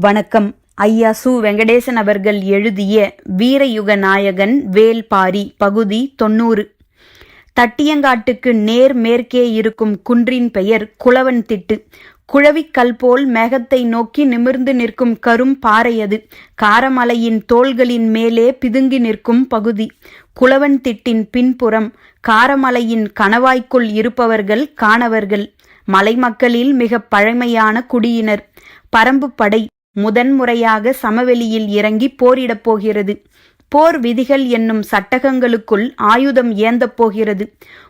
வணக்கம். ஐயா சு. வெங்கடேசன் அவர்கள் எழுதிய வீரயுக நாயகன் வேல்பாரி பகுதி தொண்ணூறு. தட்டியங்காட்டுக்கு நேர் மேற்கே இருக்கும் குன்றின் பெயர் குளவன் திட்டு. குழவிக்கல் போல் மேகத்தை நோக்கி நிமிர்ந்து நிற்கும் கரும் பாறை அது. காரமலையின் தோள்களின் மேலே பிதுங்கி நிற்கும் பகுதி. குளவன் திட்டின் பின்புறம் காரமலையின் கணவாய்க்குள் இருப்பவர்கள் காணவர்கள். மலைமக்களில் மிக பழமையான குடியினர். பரம்பு படை முதன்முறையாக சமவெளியில் இறங்கி போரிடப் போகிறது. போர் விதிகள் என்னும் சட்டகங்களுக்குள் ஆயுதம் ஏந்தப் போகிறது.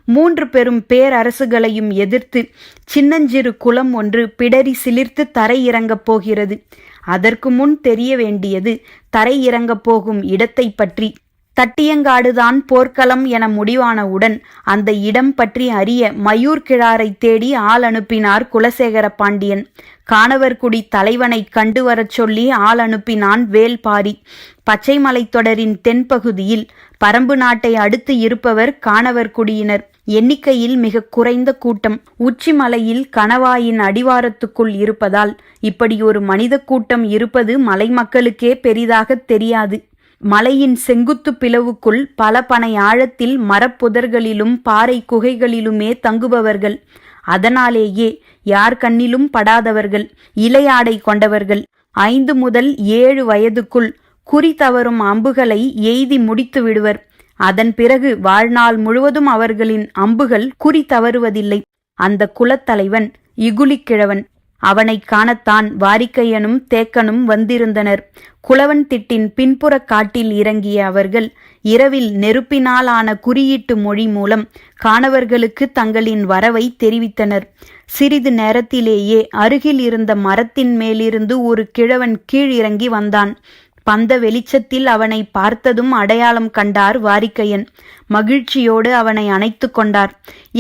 மூன்று பெரும் பேரரசுகளையும் எதிர்த்து சின்னஞ்சிறு குளம் ஒன்று பிடரி சிலிர்த்து தரையிறங்கப் போகிறது. அதற்கு முன் தெரிய வேண்டியது தரையிறங்கப் போகும் இடத்தை பற்றி. தட்டியங்காடுதான் போர்க்களம் என முடிவானவுடன் அந்த இடம் பற்றி அறிய மயூர் கிழாரை தேடி ஆள் அனுப்பினார் குலசேகர பாண்டியன் காணவர்குடி தலைவனை கண்டு வரச் சொல்லி ஆள் அனுப்பினான் வேல்பாரி. பச்சை மலைத்தொடரின் தென்பகுதியில் பரம்பு நாட்டை அடுத்து இருப்பவர் காணவர்குடியினர். எண்ணிக்கையில் மிக குறைந்த கூட்டம். உச்சிமலையில் கணவாயின் அடிவாரத்துக்குள் இருப்பதால் இப்படி ஒரு மனித கூட்டம் இருப்பது மலை மக்களுக்கே பெரிதாக தெரியாது. மலையின் செங்குத்து பிளவுக்குள் பல பனை ஆழத்தில் மரப்புதர்களிலும் பாறை குகைகளிலுமே தங்குபவர்கள். அதனாலேயே யார் கண்ணிலும் படாதவர்கள் இலையாடை கொண்டவர்கள். ஐந்து முதல் ஏழு வயதுக்குள் குறி தவறும் அம்புகளை எய்தி முடித்து விடுவர். அதன் பிறகு வாழ்நாள் முழுவதும் அவர்களின் அம்புகள் குறி தவறுவதில்லை. அந்த குலத்தலைவன் இகுலிக்கிழவன். அவனைக் காணத்தான் வாரிக்கையனும் தேக்கனும் வந்திருந்தனர். குளவன் திட்டின் பின்புறக் காட்டில் இறங்கிய அவர்கள் இரவில் நெருப்பினாலான குறியீட்டு மொழி மூலம் காணவர்களுக்கு தங்களின் வரவை தெரிவித்தனர். சிறிது நேரத்திலேயே அருகில் இருந்த மரத்தின் மேலிருந்து ஒரு கிழவன் கீழிறங்கி வந்தான். பந்த வெளிச்சத்தில் அவனை பார்த்ததும் அடையாளம் கண்டார் வாரிக்கையன். மகிழ்ச்சியோடு அவனை அணைத்து கொண்டார்.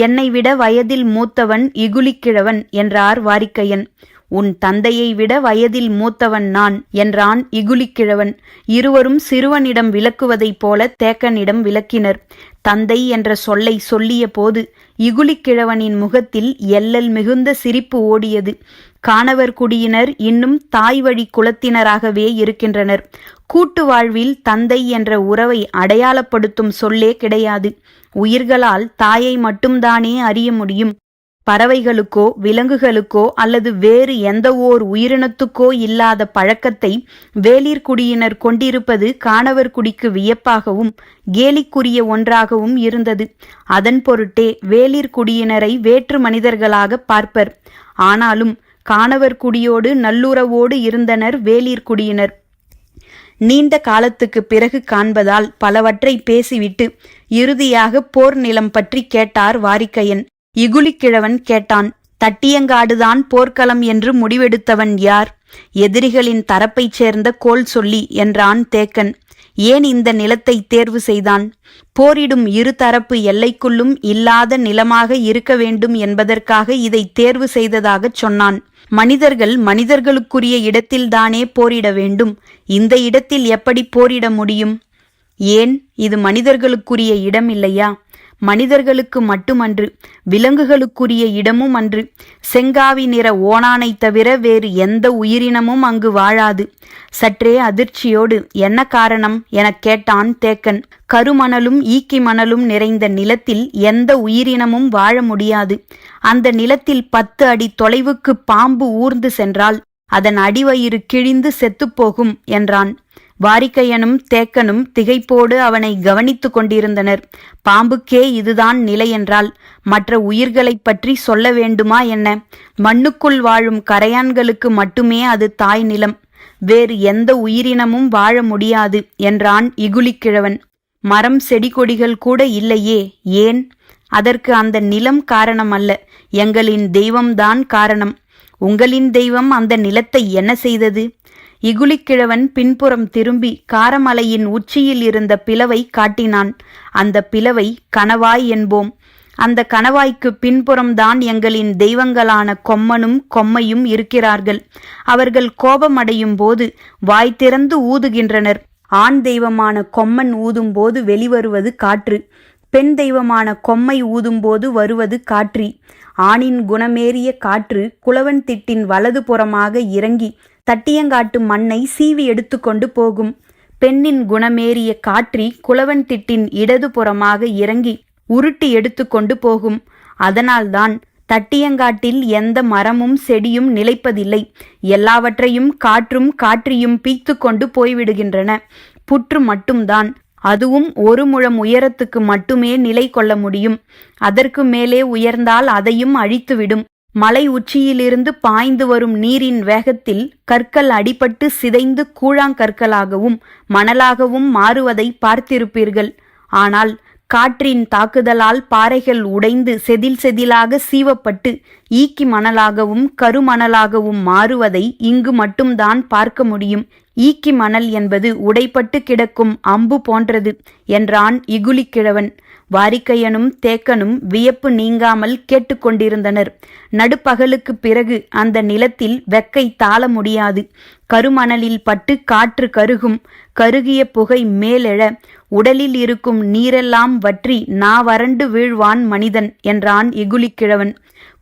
என்னை விட வயதில் மூத்தவன் இகுலிக்கிழவன் என்றார் வாரிக்கையன். உன் தந்தையை விட வயதில் மூத்தவன் நான் என்றான் இகுலிக்கிழவன். இருவரும் சிறுவனிடம் விளக்குவதைப் போல தேக்கனிடம் விளக்கினர். தந்தை என்ற சொல்லை சொல்லிய போது இகுலிக்கிழவனின் முகத்தில் எல்லல் மிகுந்த சிரிப்பு ஓடியது. காணவர் குடியினர் இன்னும் தாய் வழி குலத்தினராகவே இருக்கின்றனர். கூட்டு வாழ்வில் தந்தை என்ற உறவை அடையாளப்படுத்தும் சொல்லே கிடையாது. உயிர்களால் தாயை மட்டும்தானே அறிய முடியும். பறவைகளுக்கோ விலங்குகளுக்கோ அல்லது வேறு எந்த ஓர் உயிரினத்துக்கோ இல்லாத பழக்கத்தை வேளிர் குடியினர் கொண்டிருப்பது காணவர் குடிக்கு வியப்பாகவும் கேலிக்குரிய ஒன்றாகவும் இருந்தது. அதன் பொருட்டே வேளிர் குடியினரை வேற்று மனிதர்களாக பார்ப்பர். ஆனாலும் காணவர் குடியோடு நல்லுறவோடு இருந்தனர் வேளிர் குடியினர். நீண்ட காலத்துக்கு பிறகு காண்பதால் பலவற்றை பேசிவிட்டு இறுதியாக போர் நிலம் பற்றி கேட்டார் வாரிக்கையன். இகுலிக்கிழவன் கேட்டான் தட்டியங்காடுதான் போர்க்களம் என்று முடிவெடுத்தவன் யார்? எதிரிகளின் தரப்பைச் சேர்ந்த கோல் சொல்லி என்றான் தேக்கன். ஏன் இந்த நிலத்தை தேர்வு செய்தான்? போரிடும் இரு தரப்பு எல்லைக்குள்ளும் இல்லாத நிலமாக இருக்க வேண்டும் என்பதற்காக இதை தேர்வு செய்ததாகச் சொன்னான். மனிதர்கள் மனிதர்களுக்குரிய இடத்தில்தானே போரிட வேண்டும். இந்த இடத்தில் எப்படி போரிட முடியும்? ஏன்? இது மனிதர்களுக்குரிய இடம் இல்லையா மனிதர்களுக்கு மட்டுமன்று விலங்குகளுக்குரிய இடமும் அன்று. செங்காவி நிற ஓணானை தவிர வேறு எந்த உயிரினமும் அங்கு வாழாது. சற்றே அதிர்ச்சியோடு என்ன காரணம்? எனக் கேட்டான் தேக்கன். கருமணலும் ஈக்கி மணலும் நிறைந்த நிலத்தில் எந்த உயிரினமும் வாழ முடியாது. அந்த நிலத்தில் பத்து அடி தொலைவுக்கு பாம்பு ஊர்ந்து சென்றால் அதன் அடிவயிறு கிழிந்து செத்துப்போகும் என்றான். வாரிக்கையனும் தேக்கனும் திகைப்போடு அவனை கவனித்துக் கொண்டிருந்தனர். பாம்புக்கே இதுதான் நிலை என்றால் மற்ற உயிர்களைப் பற்றி சொல்ல வேண்டுமா என்ன? மண்ணுக்குள் வாழும் கரையான்களுக்கு மட்டுமே அது தாய் நிலம். வேறு எந்த உயிரினமும் வாழ முடியாது என்றான் இகுலிக்கிழவன். மரம் செடி கொடிகள் கூட இல்லையே ஏன்? அதற்கு அந்த நிலம் காரணம் அல்ல எங்களின் தெய்வம்தான் காரணம். உங்களின் தெய்வம் அந்த நிலத்தை என்ன செய்தது? இகுலிக்கிழவன் பின்புறம் திரும்பி காரமலையின் உச்சியில் இருந்த பிளவை காட்டினான். அந்த பிளவை கணவாய் என்போம். அந்த கணவாய்க்கு பின்புறம்தான் எங்களின் தெய்வங்களான கொம்மனும் கொம்மையும் இருக்கிறார்கள். அவர்கள் கோபமடையும் போது வாய் திறந்து ஊதுகின்றனர். ஆண் தெய்வமான கொம்மன் ஊதும்போது வெளிவருவது காற்று. பெண் தெய்வமான கொம்மை ஊதும்போது வருவது காற்றி. ஆணின் குணமேறிய காற்று குளவன் திட்டின் வலது புறமாக இறங்கி தட்டியங்காட்டு மண்ணை சீவி எடுத்துக்கொண்டு போகும். பெண்ணின் குணமேறிய காற்றி குளவன் திட்டின் இடதுபுறமாக இறங்கி உருட்டி எடுத்துக்கொண்டு போகும். அதனால்தான் தட்டியங்காட்டில் எந்த மரமும் செடியும் நிலைப்பதில்லை. எல்லாவற்றையும் காற்றும் காற்றியும் பீத்து கொண்டு போய்விடுகின்றன. புற்று மட்டும்தான். அதுவும் ஒரு முழம் உயரத்துக்கு மட்டுமே நிலை கொள்ள முடியும். அதற்கு மேலே உயர்ந்தால் அதையும் அழித்துவிடும். மலை உச்சியிலிருந்து பாய்ந்து வரும் நீரின் வேகத்தில் கற்கள் அடிபட்டு சிதைந்து கூழாங்கற்களாகவும் மணலாகவும் மாறுவதை பார்த்திருப்பீர்கள். ஆனால் காற்றின் தாக்குதலால் பாறைகள் உடைந்து செதில் செதிலாக சீவப்பட்டு ஈக்கி மணலாகவும் கருமணலாகவும் மாறுவதை இங்கு மட்டும்தான் பார்க்க முடியும். ஈக்கி மணல் என்பது உடைப்பட்டு கிடக்கும் அம்பு போன்றது என்றான் இகுலிக்கிழவன். வாரிக்கையனும் தேக்கனும் வியப்பு நீங்காமல் கேட்டுக்கொண்டிருந்தனர். நடுப்பகலுக்கு பிறகு அந்த நிலத்தில் வெக்கை தாள முடியாது. கருமணலில் பட்டு காற்று கருகும். கருகிய புகை மேலெழ. உடலில் இருக்கும் நீரெல்லாம் வற்றி நா வறண்டு வீழ்வான் மனிதன் என்றான் இகுலிக்கிழவன்.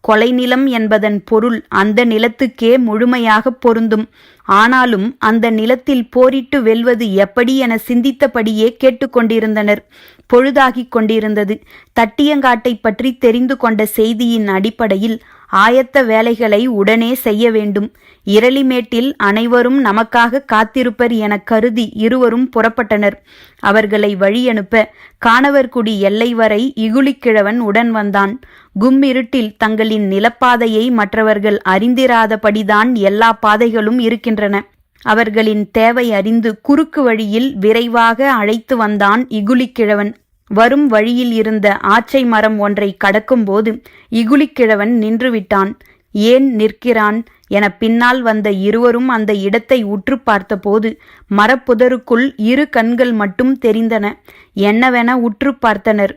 கொலை நிலம் என்பதன் பொருள் அந்த நிலத்துக்கே முழுமையாக பொருந்தும். ஆனாலும் அந்த நிலத்தில் போரிட்டு வெல்வது எப்படி என சிந்தித்தபடியே கேட்டுக்கொண்டிருந்தனர். பொழுதாகிக் கொண்டிருந்தது. தட்டியங்காட்டை பற்றி தெரிந்து கொண்ட செய்தியின் அடிப்படையில் ஆயத்த வேலைகளை உடனே செய்ய வேண்டும். இரளிமேட்டில் அனைவரும் நமக்காக காத்திருப்பர் என கருதி இருவரும் புறப்பட்டனர். அவர்களை வழியனுப்ப காணவர்குடி எல்லை வரை இகுலிக்கிழவன் உடன் வந்தான். கும்மிருட்டில் தங்களின் நிலப்பாதையை மற்றவர்கள் அறிந்திராதபடிதான் எல்லா பாதைகளும் இருக்கின்றன. அவர்களின் தேவை அறிந்து குறுக்கு வழியில் விரைவாக அழைத்து வந்தான் இகுலிக்கிழவன். வரும் வழியில் இருந்த ஆச்சை மரம் ஒன்றை கடக்கும்போது இகுலிக்கிழவன் நின்றுவிட்டான். ஏன் நிற்கிறான்? என பின்னால் வந்த இருவரும் அந்த இடத்தை உற்று பார்த்தபோது மரப்புதருக்குள் இரு கண்கள் மட்டும் தெரிந்தன. என்னவென உற்று பார்த்தனர்.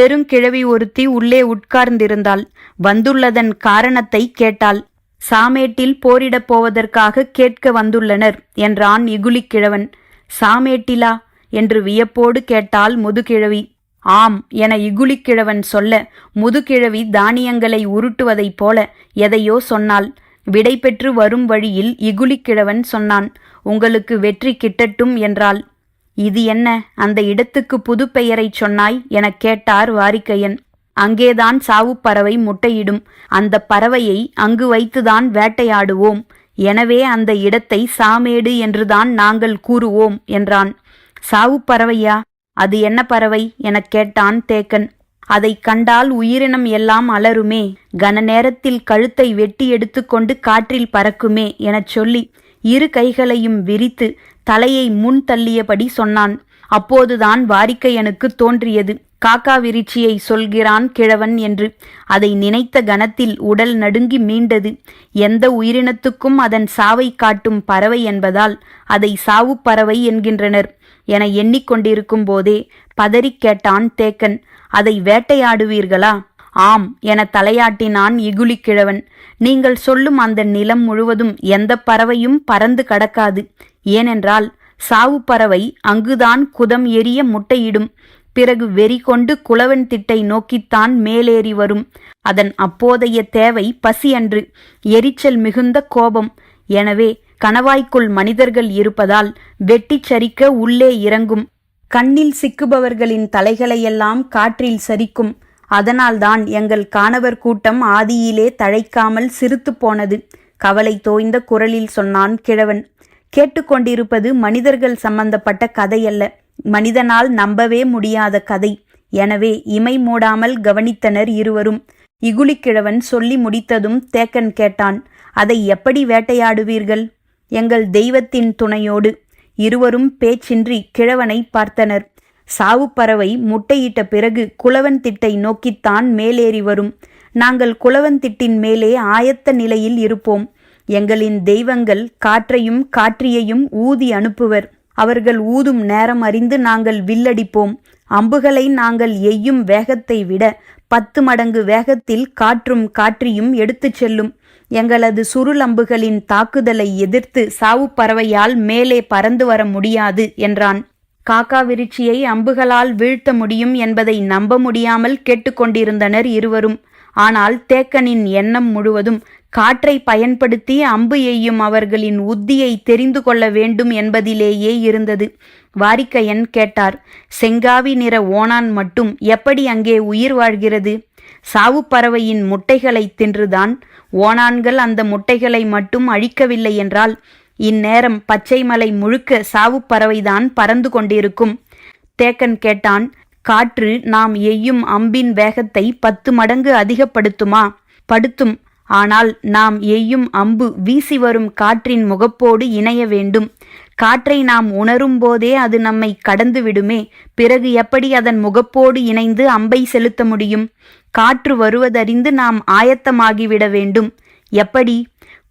பெருங்கிழவி ஒருத்தி உள்ளே உட்கார்ந்திருந்தாள். வந்துள்ளதன் காரணத்தை கேட்டாள். சாமேட்டில் போரிடப் போவதற்காக கேட்க வந்துள்ளனர் என்றான் இகுலிக்கிழவன். சாமேட்டிலா? என்று வியப்போடு கேட்டாள் முதுகிழவி. ஆம் என இகுலிக்கிழவன் சொல்ல முதுகிழவி தானியங்களை உருட்டுவதைப் போல எதையோ சொன்னாள். விடை பெற்று வரும் வழியில் இகுலிக்கிழவன் சொன்னான் உங்களுக்கு வெற்றி கிட்டட்டும் என்றாள். இது என்ன? அந்த இடத்துக்கு புது பெயரைச் சொன்னாய் எனக் கேட்டார் வாரிக்கையன். அங்கேதான் சாவுப்பறவை முட்டையிடும். அந்த பறவையை அங்கு வைத்துதான் வேட்டையாடுவோம். எனவே அந்த இடத்தை சாமேடு என்றுதான் நாங்கள் கூறுவோம் என்றான். சாவுப்பறவையா அது என்ன பறவை? எனக் கேட்டான் தேக்கன். அதை கண்டால் உயிரினம் எல்லாம் அலருமே கன நேரத்தில் கழுத்தை வெட்டி எடுத்துக்கொண்டு காற்றில் பறக்குமே எனச் சொல்லி இரு கைகளையும் விரித்து தலையை முன் தள்ளியபடி சொன்னான். அப்போதுதான் வாரிக்கையனுக்கு தோன்றியது. காக்கா விருச்சியை சொல்கிறான் கிழவன் என்று. அதை நினைத்த கணத்தில் உடல் நடுங்கி மீண்டது. எந்த உயிரினத்துக்கும் அதன் சாவை காட்டும் பறவை என்பதால் அதை சாவுப் பறவை என்கின்றனர் என எண்ணிக்கொண்டிருக்கும் போதே பதறிக் கேட்டான் தேக்கன். அதை வேட்டையாடுவீர்களா? ஆம் என தலையாட்டினான் இகுலிக்கிழவன் நீங்கள் சொல்லும் அந்த நிலம் முழுவதும் எந்த பறவையும் பறந்து கடக்காது. ஏனென்றால் சாவு பறவை அங்குதான் குதம் எரிய முட்டையிடும். பிறகு வெறி கொண்டு குளவன் திட்டை நோக்கித்தான் மேலேறி வரும். அதன் அப்போதைய தேவை பசி அன்று. எரிச்சல் மிகுந்த கோபம். எனவே கணவாய்க்குள் மனிதர்கள் இருப்பதால் வெட்டிச் சரிக்க உள்ளே இறங்கும். கண்ணில் சிக்குபவர்களின் தலைகளையெல்லாம் காற்றில் சரிக்கும். அதனால்தான் எங்கள் காணவர் கூட்டம் ஆதியிலே தழைக்காமல் சிரித்து போனது. கவலை தோய்ந்த குரலில் சொன்னான் கிழவன். கேட்டுக்கொண்டிருப்பது மனிதர்கள் சம்பந்தப்பட்ட கதையல்ல. மனிதனால் நம்பவே முடியாத கதை. எனவே இமை மூடாமல் கவனித்தனர் இருவரும். இகுலிக்கிழவன் சொல்லி முடித்ததும் தேக்கன் கேட்டான் அதை எப்படி வேட்டையாடுவீர்கள்? எங்கள் தெய்வத்தின் துணையோடு. இருவரும் பேச்சின்றி கிழவனை பார்த்தனர். சாவுப்பறவை முட்டையிட்ட பிறகு குளவன் திட்டை நோக்கித்தான் மேலேறி வரும். நாங்கள் குளவன் திட்டின் மேலே ஆயத்த நிலையில் இருப்போம். எங்களின் தெய்வங்கள் காற்றையும் காற்றியையும் ஊதி அனுப்புவர். அவர்கள் ஊதும் நேரம் அறிந்து நாங்கள் வில்லடிப்போம். அம்புகளை நாங்கள் எய்யும் வேகத்தை விட பத்து மடங்கு வேகத்தில் காற்றும் காற்றியும் எடுத்துச் செல்லும். எங்களது சுருளம்புகளின் தாக்குதலை எதிர்த்து சாவு பறவையால் மேலே பறந்து வர முடியாது என்றான். காக்கா விருட்சியை அம்புகளால் வீழ்த்த முடியும் என்பதை நம்ப முடியாமல் கேட்டுக்கொண்டிருந்தனர் இருவரும். ஆனால் தேக்கனின் எண்ணம் முழுவதும் காற்றை பயன்படுத்தி அம்பு எய்யும் அவர்களின் உத்தியை தெரிந்து கொள்ள வேண்டும் என்பதிலேயே இருந்தது. வாரிக்கையன் கேட்டார் செங்காவி நிற ஓணான் மட்டும் எப்படி அங்கே உயிர் வாழ்கிறது? சாவு பறவையின் முட்டைகளை தின்றுதான் ஓணான்கள் அந்த முட்டைகளை மட்டும் அழிக்கவில்லை என்றால் இந்நேரம் பச்சை மலை முழுக்க சாவு பறவைதான் பறந்து கொண்டிருக்கும். தேக்கன் கேட்டான் காற்று நாம் எய்யும் அம்பின் வேகத்தை பத்து மடங்கு அதிகப்படுத்துமா? படுத்தும் ஆனால் நாம் எய்யும் அம்பு வீசி வரும் காற்றின் முகப்போடு இணைய வேண்டும். காற்றை நாம் உணரும் போதே அது நம்மை கடந்து விடுமே. பிறகு எப்படி அதன் முகப்போடு இணைந்து அம்பை செலுத்த முடியும்? காற்று வருவதறிந்து நாம் ஆயத்தமாகிவிட வேண்டும். எப்படி?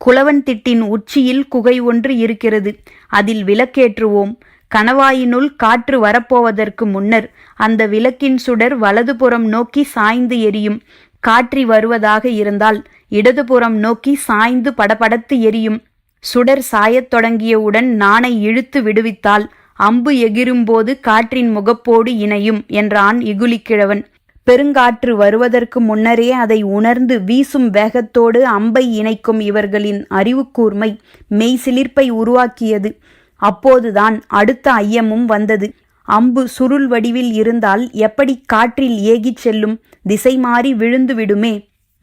குளவன் திட்டின் உச்சியில் குகை ஒன்று இருக்கிறது. அதில் விளக்கேற்றுவோம். கணவாயினுள் காற்று வரப்போவதற்கு முன்னர் அந்த விளக்கின் சுடர் வலதுபுறம் நோக்கி சாய்ந்து எரியும். காற்றி வருவதாக இருந்தால் இடதுபுறம் நோக்கி சாய்ந்து படபடத்து எரியும். சுடர் சாயத் தொடங்கியவுடன் நானை இழுத்து விடுவித்தால் அம்பு எகிரும்போது காற்றின் முகப்போடு இணையும் என்றான் இகுலிக்கிழவன். பெருங்காற்று வருவதற்கு முன்னரே அதை உணர்ந்து வீசும் வேகத்தோடு அம்பை இணைக்கும் இவர்களின் அறிவுக்கூர்மை மெய்சிலிர்ப்பை உருவாக்கியது. அப்போதுதான் அடுத்த ஐயமும் வந்தது. அம்பு சுருள் வடிவில் இருந்தால் எப்படி காற்றில் ஏகிச் செல்லும் திசை மாறி விழுந்து விடுமே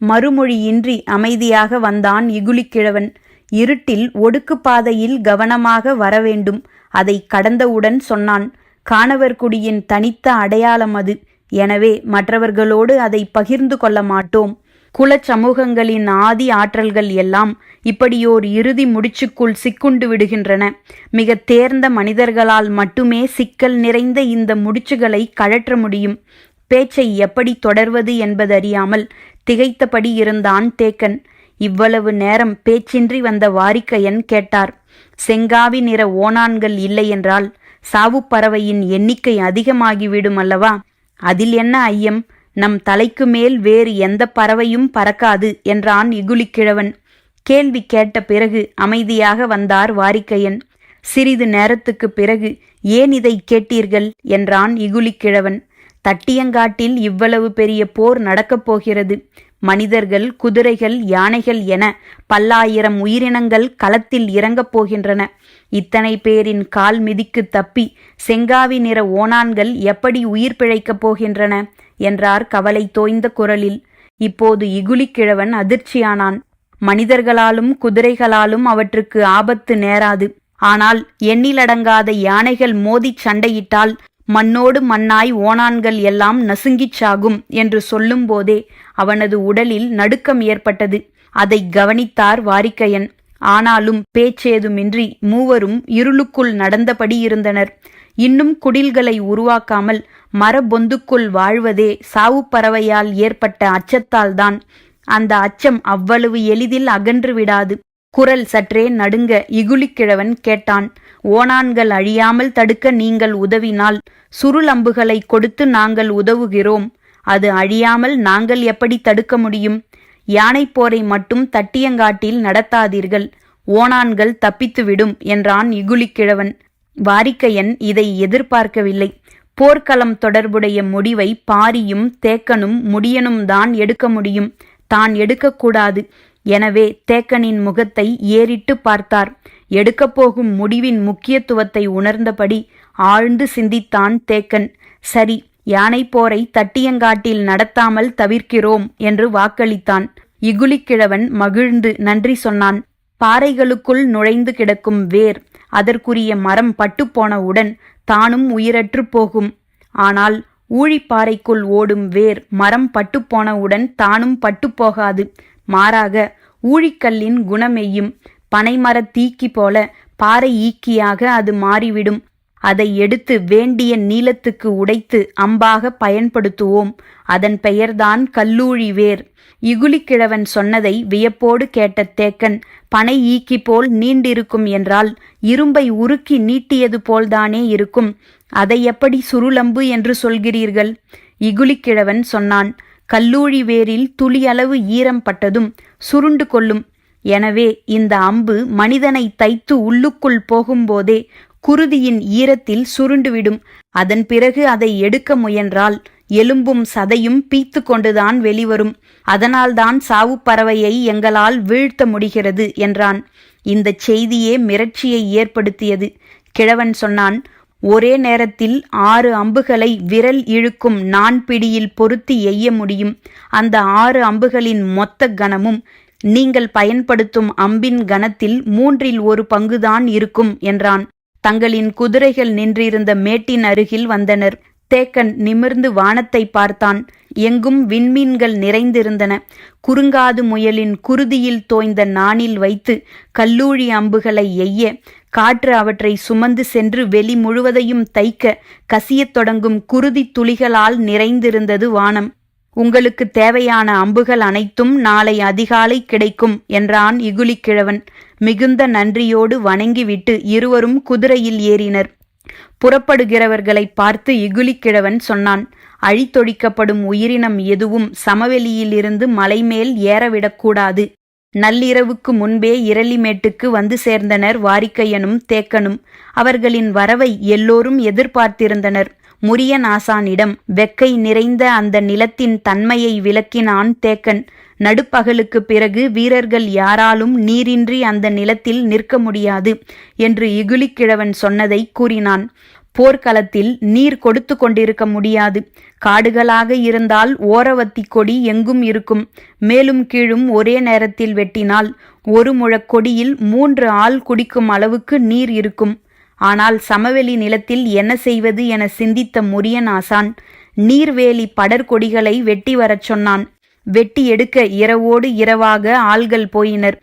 மறுமொழியின்றி அமைதியாக வந்தான் இகுலிக்கிழவன். இருட்டில் ஒடுக்கு பாதையில் கவனமாக வரவேண்டும் அதை கடந்தவுடன் சொன்னான். காணவர்குடியின் தனித்த அடையாளம் அது. எனவே மற்றவர்களோடு அதை பகிர்ந்து கொள்ள மாட்டோம். குல சமூகங்களின் ஆதி ஆற்றல்கள் எல்லாம் இப்படியோர் இறுதி முடிச்சுக்குள் சிக்குண்டு விடுகின்றன. மிக தேர்ந்த மனிதர்களால் மட்டுமே சிக்கல் நிறைந்த இந்த முடிச்சுகளை கழற்ற முடியும். பேச்சை எப்படி தொடர்வது என்பதறியாமல் திகைத்தபடி இருந்தான் தேக்கன். இவ்வளவு நேரம் பேச்சின்றி வந்த வாரிக்கையன் கேட்டார் செங்காவி நிற ஓணான்கள் இல்லையென்றால் சாவுப்பறவையின் எண்ணிக்கை அதிகமாகிவிடும் அல்லவா? அதில் என்ன ஐயம்? நம் தலைக்கு மேல் வேறு எந்த பறவையும் பறக்காது என்றான் இகுலிக்கிழவன் கேள்வி கேட்ட பிறகு அமைதியாக வந்தார் வாரிக்கையன். சிறிது நேரத்துக்கு பிறகு ஏன் இதை கேட்டீர்கள்? என்றான் இகுலிக்கிழவன் தட்டியங்காட்டில் இவ்வளவு பெரிய போர் நடக்கப் போகிறது. மனிதர்கள் குதிரைகள் யானைகள் என பல்லாயிரம் உயிரினங்கள் களத்தில் இறங்கப் போகின்றன. இத்தனை பேரின் கால் மிதிக்கு தப்பி செங்காவி நிற ஓணான்கள் எப்படி உயிர் பிழைக்கப் போகின்றன? என்றார் கவலை தோய்ந்த குரலில். இப்போது இகுலிக்கிழவன் அதிர்ச்சியானான். மனிதர்களாலும் குதிரைகளாலும் அவற்றுக்கு ஆபத்து நேராது. ஆனால் எண்ணிலடங்காத யானைகள் மோதிச் சண்டையிட்டால் மண்ணோடு மண்ணாய் ஓணான்கள் எல்லாம் நசுங்கிச் சாகும் என்று சொல்லும்போதே அவனது உடலில் நடுக்கம் ஏற்பட்டது. அதை கவனித்தார் வாரிக்கையன். ஆனாலும் பேச்சேதுமின்றி மூவரும் இருளுக்குள் நடந்தபடி இருந்தனர். இன்னும் குடில்களை உருவாக்காமல் மரபொந்துக்குள் வாழ்வதே சாவு பறவையால் ஏற்பட்ட அச்சத்தால்தான். அந்த அச்சம் அவ்வளவு எளிதில் அகன்று விடாது. குரல் சற்றே நடுங்க இகுலிக்கிழவன் கேட்டான் ஓணான்கள் அழியாமல் தடுக்க நீங்கள் உதவினால் சுருளம்புகளை கொடுத்து நாங்கள் உதவுகிறோம். அது அழியாமல் நாங்கள் எப்படி தடுக்க முடியும்? யானை போரை மட்டும் தட்டியங்காட்டில் நடத்தாதீர்கள். ஓணான்கள் தப்பித்துவிடும் என்றான் இகுலிக்கிழவன் வாரிக்கையன் இதை எதிர்பார்க்கவில்லை. போர்க்களம் தொடர்புடைய முடிவை பாரியும் தேக்கனும் முடியனும் தான் எடுக்க முடியும். தான் எடுக்கக்கூடாது எனவே தேக்கனின் முகத்தை ஏறிட்டு பார்த்தார். எடுக்கப் போகும் முடிவின் முக்கியத்துவத்தை உணர்ந்தபடி ஆழ்ந்து சிந்தித்தான் தேக்கன். சரி யானை போரை தட்டியங்காட்டில் நடத்தாமல் தவிர்க்கிறோம் என்று வாக்களித்தான். இகுலிக்கிழவன் மகிழ்ந்து நன்றி சொன்னான். பாறைகளுக்குள் நுழைந்து கிடக்கும் வேர் அதற்குரிய மரம் பட்டுப்போனவுடன் தானும் உயிரற்று போகும். ஆனால் ஊழிப்பாறைக்குள் ஓடும் வேர் மரம் பட்டுப்போனவுடன் தானும் பட்டுப்போகாது மாறாக ஊழிக்கல்லின் குணமெய்யும் பனைமரத் தீக்கி போல பாறை ஈக்கியாக அது மாறிவிடும். அதை எடுத்து வேண்டிய நீளத்துக்கு உடைத்து அம்பாக பயன்படுத்துவோம். அதன் பெயர்தான் கல்லூழி வேர். இகுலிக்கிழவன் சொன்னதை வியப்போடு கேட்ட தேக்கன் பனை ஈக்கி போல் நீண்டிருக்கும் என்றால் இரும்பை உருக்கி நீட்டியது போல்தானே இருக்கும். அதை எப்படி சுருளம்பு என்று சொல்கிறீர்கள்? இகுலிக்கிழவன் சொன்னான் கல்லூழி வேரில் துளியளவு ஈரம் பட்டதும் சுருண்டு கொள்ளும். எனவே இந்த அம்பு மனிதனை தைத்து உள்ளுக்குள் போகும்போதே குருதியின் ஈரத்தில் சுருண்டுவிடும் அதன் பிறகு அதை எடுக்க முயன்றால் எலும்பும் சதையும் பீத்து கொண்டுதான் வெளிவரும். அதனால்தான் சாவு பறவையை எங்களால் வீழ்த்த முடிகிறது என்றான். இந்தச் செய்தியே மிரட்சியை ஏற்படுத்தியது. கிழவன் சொன்னான் ஒரே நேரத்தில் ஆறு அம்புகளை விரல் இழுக்கும் நான் பிடியில் பொருத்தி எய்ய முடியும். அந்த ஆறு அம்புகளின் மொத்த கனமும் நீங்கள் பயன்படுத்தும் அம்பின் கனத்தில் மூன்றில் ஒரு பங்குதான் இருக்கும் என்றான். தங்களின் குதிரைகள் நின்றிருந்த மேட்டின் அருகில் வந்தனர். தேக்கன் நிமிர்ந்து வானத்தை பார்த்தான். எங்கும் விண்மீன்கள் நிறைந்திருந்தன. குறுங்காது முயலின் குருதியில் தோய்ந்த நாணில் வைத்து கல்லூழி அம்புகளை எய்ய காற்று அவற்றை சுமந்து சென்று வெளி முழுவதையும் தைக்க கசியத் தொடங்கும் குருதி துளிகளால் நிறைந்திருந்தது வானம். உங்களுக்கு தேவையான அம்புகள் அனைத்தும் நாளை அதிகாலை கிடைக்கும் என்றான் இகுலிக்கிழவன். மிகுந்த நன்றியோடு வணங்கிவிட்டு இருவரும் குதிரையில் ஏறினர். புறப்படுகிறவர்களை பார்த்து இகுலிக்கிழவன் சொன்னான் அழித்தொழிக்கப்படும் உயிரினம் எதுவும் சமவெளியிலிருந்து மலைமேல் ஏறவிடக்கூடாது. நள்ளிரவுக்கு முன்பே இரளிமேட்டுக்கு வந்து சேர்ந்தனர் வாரிக்கையனும் தேக்கனும். அவர்களின் வரவை எல்லோரும் எதிர்பார்த்திருந்தனர். முரியன் ஆசானிடம் வெக்கை நிறைந்த அந்த நிலத்தின் தன்மையை விளக்கினான் தேக்கன். நடுப்பகலுக்கு பிறகு வீரர்கள் யாராலும் நீரின்றி அந்த நிலத்தில் நிற்க முடியாது என்று இகுலிக்கிழவன் சொன்னதை கூறினான். போர்க்களத்தில் நீர் கொடுத்து கொண்டிருக்க முடியாது. காடுகளாக இருந்தால் ஓரவத்தி கொடி எங்கும் இருக்கும். மேலும் கீழும் ஒரே நேரத்தில் வெட்டினால் ஒரு முழக் கொடியில் மூன்று ஆள் குடிக்கும் அளவுக்கு நீர் இருக்கும். ஆனால் சமவெளி நிலத்தில் என்ன செய்வது என சிந்தித்த முரியன் ஆசான் நீர்வேலி படர்கொடிகளை வெட்டி வரச் சொன்னான். வெட்டி எடுக்க இரவோடு இரவாக ஆள்கள் போயினர்.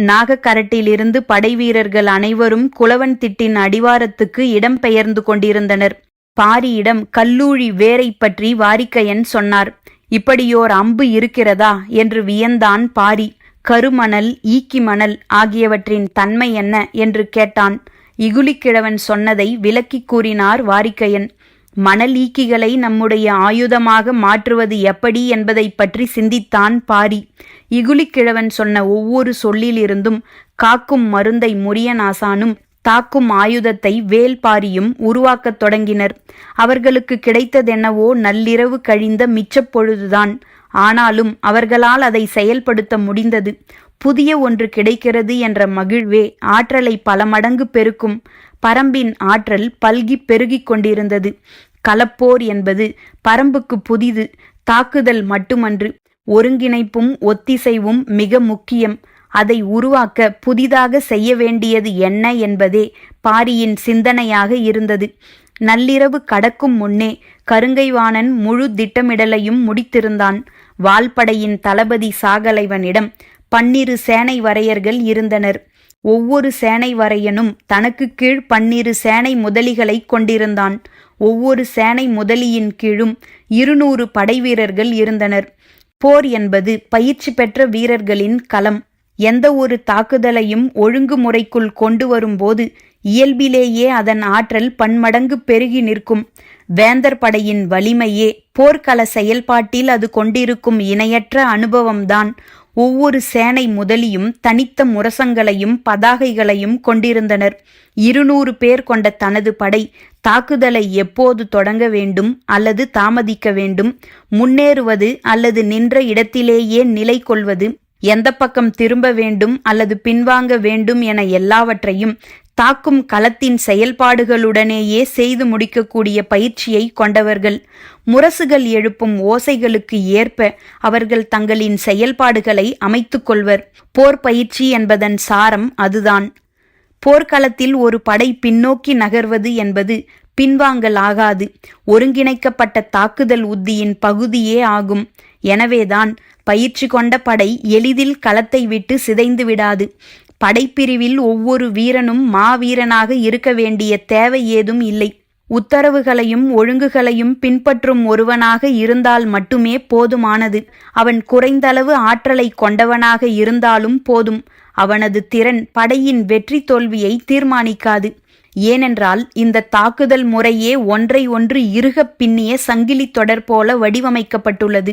நாகக்கரட்டிலிருந்து படைவீரர்கள் அனைவரும் குளவன் திட்டின் அடிவாரத்துக்கு இடம் பெயர்ந்து கொண்டிருந்தனர். பாரியிடம் கல்லூழி வேரை பற்றி வாரிக்கையன் சொன்னார். இப்படியோர் அம்பு இருக்கிறதா? என்று வியந்தான் பாரி. கருமணல் ஈக்கி மணல் ஆகியவற்றின் தன்மை என்ன? என்று கேட்டான். இகுலிக்கிழவன் சொன்னதை விளக்கிக் கூறினார் வாரிக்கையன். மணலீக்கிகளை நம்முடைய ஆயுதமாக மாற்றுவது எப்படி என்பதை பற்றி சிந்தித்தான் பாரி. இகுலிக்கிழவன் சொன்ன ஒவ்வொரு சொல்லிலிருந்தும் காக்கும் மருந்தை முரியனாசானும் தாக்கும் ஆயுதத்தை வேல்பாரியும் உருவாக்கத் தொடங்கினர். அவர்களுக்கு கிடைத்ததென்னவோ நள்ளிரவு கழிந்த மிச்சப்பொழுதுதான் ஆனாலும் அவர்களால் அதை செயல்படுத்த முடிந்தது. புதிய ஒன்று கிடைக்கிறது என்ற மகிழ்வே ஆற்றலை பல மடங்கு பெருக்கும். பரம்பின் ஆற்றல் பல்கி பெருகிக் கொண்டிருந்தது. கலப்போர் என்பது பரம்புக்கு புதிது தாக்குதல் மட்டுமன்று. ஒருங்கிணைப்பும் ஒத்திசைவும் மிக முக்கியம். அதை உருவாக்க புதிதாக செய்ய வேண்டியது என்ன என்பதே பாரியின் சிந்தனையாக இருந்தது. நள்ளிரவு கடக்கும் முன்னே கருங்கைவாணன் முழு திட்டமிடலையும் முடித்திருந்தான். வால்படையின் தளபதி சாகலைவனிடம் பன்னிரு சேனை வரையர்கள் இருந்தனர். ஒவ்வொரு சேனை வரையனும் தனக்கு கீழ் பன்னிரு சேனை முதலிகளை கொண்டிருந்தான். ஒவ்வொரு சேனை முதலியின் கீழும் இருநூறு படைவீரர்கள் இருந்தனர். போர் என்பது பயிற்சி பெற்ற வீரர்களின் களம். எந்த ஒரு தாக்குதலையும் ஒழுங்குமுறைக்குள் கொண்டு வரும்போது இயல்பிலேயே அதன் ஆற்றல் பன்மடங்கு பெருகி நிற்கும். வேந்தர் படையின் வலிமையே போர்க்கள செயல்பாட்டில் அது கொண்டிருக்கும் இணையற்ற அனுபவம்தான். ஒவ்வொரு சேனை முதலியும் தனித்த முரசங்களையும் பதாகைகளையும் கொண்டிருந்தனர். இருநூறு பேர் கொண்ட தனது படை தாக்குதலை எப்போது தொடங்க வேண்டும் அல்லது தாமதிக்க வேண்டும் முன்னேறுவது அல்லது நின்ற இடத்திலேயே நிலை கொள்வது எந்த பக்கம் திரும்ப வேண்டும் அல்லது பின்வாங்க வேண்டும் என எல்லாவற்றையும் தாக்கும் களத்தின் செயல்பாடுகளுடனேயே செய்து முடிக்கக்கூடிய பயிற்சியை கொண்டவர்கள் முரசுகள் எழுப்பும் ஓசைகளுக்கு ஏற்ப அவர்கள் தங்களின் செயல்பாடுகளை அமைத்துக் கொள்வர். போர் பயிற்சி என்பதன் சாரம் அதுதான். போர்க்களத்தில் ஒரு படை பின்னோக்கி நகர்வது என்பது பின்வாங்கல் ஆகாது ஒருங்கிணைக்கப்பட்ட தாக்குதல் உத்தியின் பகுதியே ஆகும். எனவேதான் பயிற்சி கொண்ட படை எளிதில் களத்தை விட்டு சிதைந்து விடாது. படைப்பிரிவில் ஒவ்வொரு வீரனும் மாவீரனாக இருக்க வேண்டிய தேவை ஏதும் இல்லை. உத்தரவுகளையும் ஒழுங்குகளையும் பின்பற்றும் ஒருவனாக இருந்தால் மட்டுமே போதுமானது. அவன் குறைந்தளவு ஆற்றலை கொண்டவனாக இருந்தாலும் போதும். அவனது திறன் படையின் வெற்றி தோல்வியை தீர்மானிக்காது. ஏனென்றால் இந்த தாக்குதல் முறையே ஒன்றை ஒன்று இறுகப் பின்னிய சங்கிலி தொடர் போல வடிவமைக்கப்பட்டுள்ளது.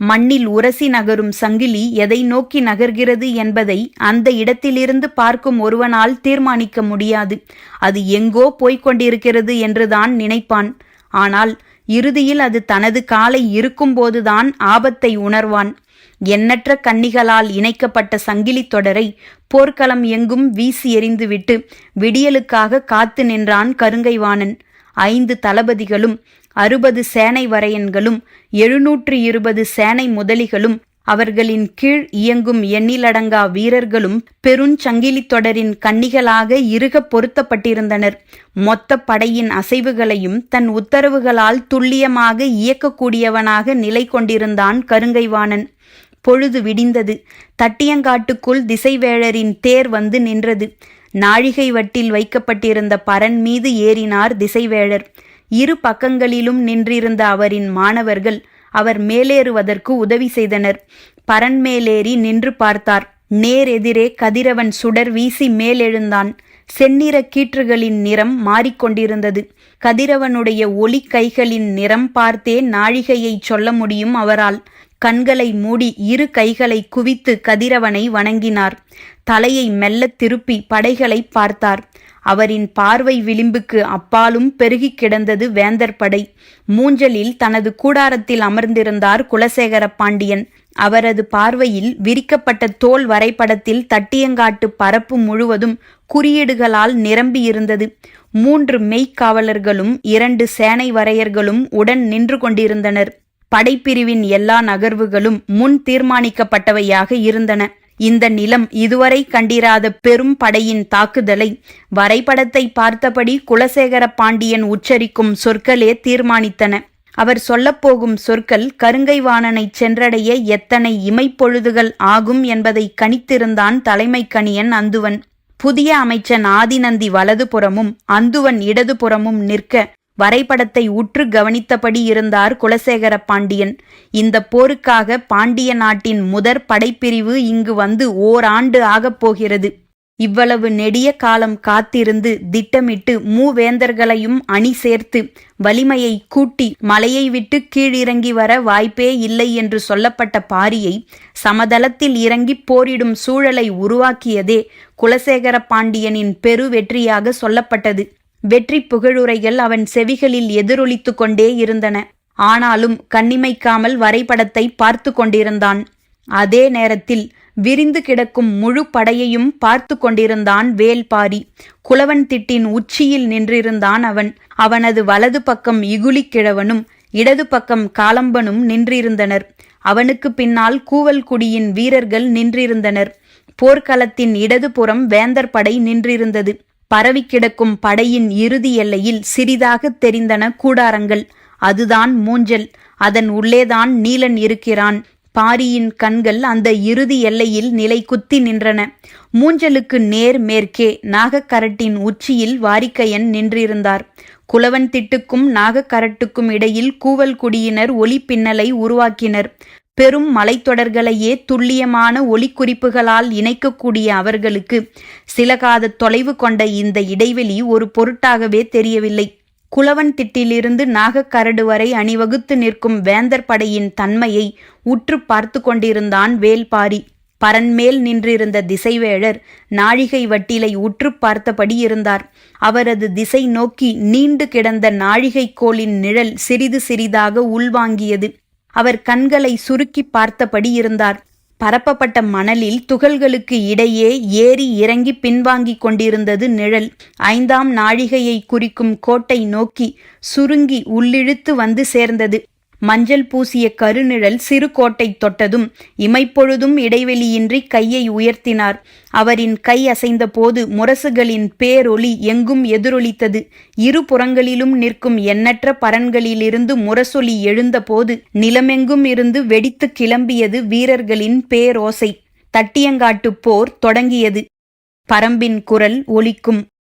மண்ணில் உரசி நகரும் சங்கிலி எதை நோக்கி நகர்கிறது என்பதை அந்த இடத்திலிருந்து பார்க்கும் ஒருவனால் தீர்மானிக்க முடியாது. அது எங்கோ போய்க் கொண்டிருக்கிறது என்றுதான் நினைப்பான். ஆனால் இறுதியில் அது தனது காலை இருக்கும்போதுதான் ஆபத்தை உணர்வான். எண்ணற்ற கன்னிகளால் இணைக்கப்பட்ட சங்கிலி தொடரை போர்க்களம் எங்கும் வீசி எறிந்துவிட்டு விடியலுக்காக காத்து நின்றான் கருங்கைவாணன். ஐந்து தளபதிகளும் அறுபது சேனை வரையன்களும் எழுநூற்று இருபது சேனை முதலிகளும் அவர்களின் கீழ் இயங்கும் எண்ணிலடங்கா வீரர்களும் பெருஞ்சங்கிலி தொடரின் கன்னிகளாக இருக பொருத்தப்பட்டிருந்தனர். மொத்த படையின் அசைவுகளையும் தன் உத்தரவுகளால் துல்லியமாக இயக்கக்கூடியவனாக நிலை கொண்டிருந்தான் கருங்கைவாணன். பொழுது விடிந்தது. தட்டியங்காட்டுக்குள் திசைவேழரின் தேர் வந்து நின்றது. நாழிகை வட்டில் வைக்கப்பட்டிருந்த பரன் மீது ஏறினார் திசைவேழர். இரு பக்கங்களிலும் நின்றிருந்த அவரின் மாணவர்கள் அவர் மேலேறுவதற்கு உதவி செய்தனர். பரன் மேலேறி நின்று பார்த்தார். நேர் எதிரே கதிரவன் சுடர் வீசி மேலெழுந்தான். செந்நிற கீற்றுகளின் நிறம் மாறிக்கொண்டிருந்தது. கதிரவனுடைய ஒளி கைகளின் நிறம் பார்த்தே நாழிகையை சொல்ல முடியும் அவரால். கண்களை மூடி இரு கைகளை குவித்து கதிரவனை வணங்கினார். தலையை மெல்லத் திருப்பி படைகளை பார்த்தார். அவரின் பார்வை விளிம்புக்கு அப்பாலும் பெருகிக் கிடந்தது வேந்தர் படை. மூஞ்சலில் தனது கூடாரத்தில் அமர்ந்திருந்தார் குலசேகர பாண்டியன் அவரது பார்வையில் விரிக்கப்பட்ட தோல் வரைபடத்தில் தட்டியங்காட்டு பரப்பு முழுவதும் குறியீடுகளால் நிரம்பியிருந்தது. மூன்று மெய்க்காவலர்களும் இரண்டு சேனை வரையர்களும் உடன் நின்று கொண்டிருந்தனர். படைப்பிரிவின் எல்லா நகர்வுகளும் முன் தீர்மானிக்கப்பட்டவையாக இருந்தன. இந்த நிலம் இதுவரை கண்டிராத பெரும் படையின் தாக்குதலை வரைபடத்தை பார்த்தபடி குலசேகர பாண்டியன் உச்சரிக்கும் சொற்களே தீர்மானித்தன. அவர் சொல்லப்போகும் சொற்கள் கருங்கைவாணனைச் சென்றடைய எத்தனை இமைப்பொழுதுகள் ஆகும் என்பதை கணித்திருந்தான் தலைமை கணியன் அந்துவன். புதிய அமைச்சன் ஆதிநந்தி வலதுபுறமும் அந்துவன் இடதுபுறமும் நிற்க வரைபடத்தை உற்று கவனித்தபடி இருந்தார் குலசேகர பாண்டியன் இந்த போருக்காக பாண்டிய நாட்டின் முதற் படைப்பிரிவு இங்கு வந்து ஓராண்டு ஆகப் போகிறது. இவ்வளவு நெடிய காலம் காத்திருந்து திட்டமிட்டு மூவேந்தர்களையும் அணி சேர்த்து வலிமையை கூட்டி மலையை விட்டு கீழிறங்கி வர வாய்ப்பே இல்லை என்று சொல்லப்பட்ட பாரியை சமதளத்தில் இறங்கி போரிடும் சூழலை உருவாக்கியதே குலசேகர பாண்டியனின் பெரு வெற்றியாக சொல்லப்பட்டது. வெற்றி புகழுரைகள் அவன் செவிகளில் எதிரொலித்து கொண்டே இருந்தன. ஆனாலும் கண்ணிமைக்காமல் வரைபடத்தை பார்த்து கொண்டிருந்தான். அதே நேரத்தில் விரிந்து கிடக்கும் முழு படையையும் பார்த்து கொண்டிருந்தான் வேல்பாரி குளவன் திட்டின் உச்சியில் நின்றிருந்தான் அவன். அவனது வலது பக்கம் இகுலிக்கிழவனும் இடது பக்கம் காலம்பனும் நின்றிருந்தனர். அவனுக்கு பின்னால் கூவல்குடியின் வீரர்கள் நின்றிருந்தனர். போர்க்களத்தின் இடதுபுறம் வேந்தர் படை நின்றிருந்தது. பரவி கிடக்கும் படையின் இறுதி எல்லையில் சிறிதாக தெரிந்தன கூடாரங்கள். அதுதான் மூஞ்சல். அதன் உள்ளேதான் நீலன் இருக்கிறான். பாரியின் கண்கள் அந்த இறுதி எல்லையில் நிலை குத்தி நின்றன. மூஞ்சலுக்கு நேர் மேற்கே நாகக்கரட்டின் உச்சியில் வாரிக்கையன் நின்றிருந்தார். குலவன் திட்டுக்கும் நாகக்கரட்டுக்கும் இடையில் கூவல் குடியினர் ஒளி பின்னலை உருவாக்கினர். பெரும் மலைத்தொடர்களையே துல்லியமான ஒளிக்குறிப்புகளால் இணைக்கக்கூடிய அவர்களுக்கு சில காத தொலைவு கொண்ட இந்த இடைவெளி ஒரு பொருட்டாகவே தெரியவில்லை. குலவன் திட்டிலிருந்து நாகக்கரடு வரை அணிவகுத்து நிற்கும் வேந்தர் படையின் தன்மையை உற்று பார்த்து கொண்டிருந்தான் வேல்பாரி. பரன்மேல் நின்றிருந்த திசைவேழர் நாழிகை வட்டிலை உற்று பார்த்தபடி இருந்தார். அவரது திசை நோக்கி நீண்டு கிடந்த நாழிகை கோளின் நிழல் சிறிது சிறிதாக உள்வாங்கியது. அவர் கண்களை சுருக்கி பார்த்தபடி இருந்தார். பரப்பப்பட்ட மணலில் துகள்களுக்கு இடையே ஏறி இறங்கி பின்வாங்கிக் கொண்டிருந்தது நிழல். ஐந்தாம் நாழிகையை குறிக்கும் கோட்டை நோக்கி சுருங்கி உள்ளிழுத்து வந்து சேர்ந்தது. மஞ்சள் பூசிய கருநிழல் சிறு கோட்டை தொட்டதும் இமைப்பொழுதும் இடைவெளியின்றி கையை உயர்த்தினார். அவரின் கை அசைந்த போது முரசுகளின் பேரொளி எங்கும் எதிரொலித்தது. இரு புறங்களிலும் நிற்கும் எண்ணற்ற பரன்களிலிருந்து முரசொலி எழுந்தபோது நிலமெங்கும் இருந்து வெடித்து கிளம்பியது வீரர்களின் பேரோசை. தட்டியங்காட்டு போர் தொடங்கியது. பரம்பின் குரல் ஒலிக்கும்.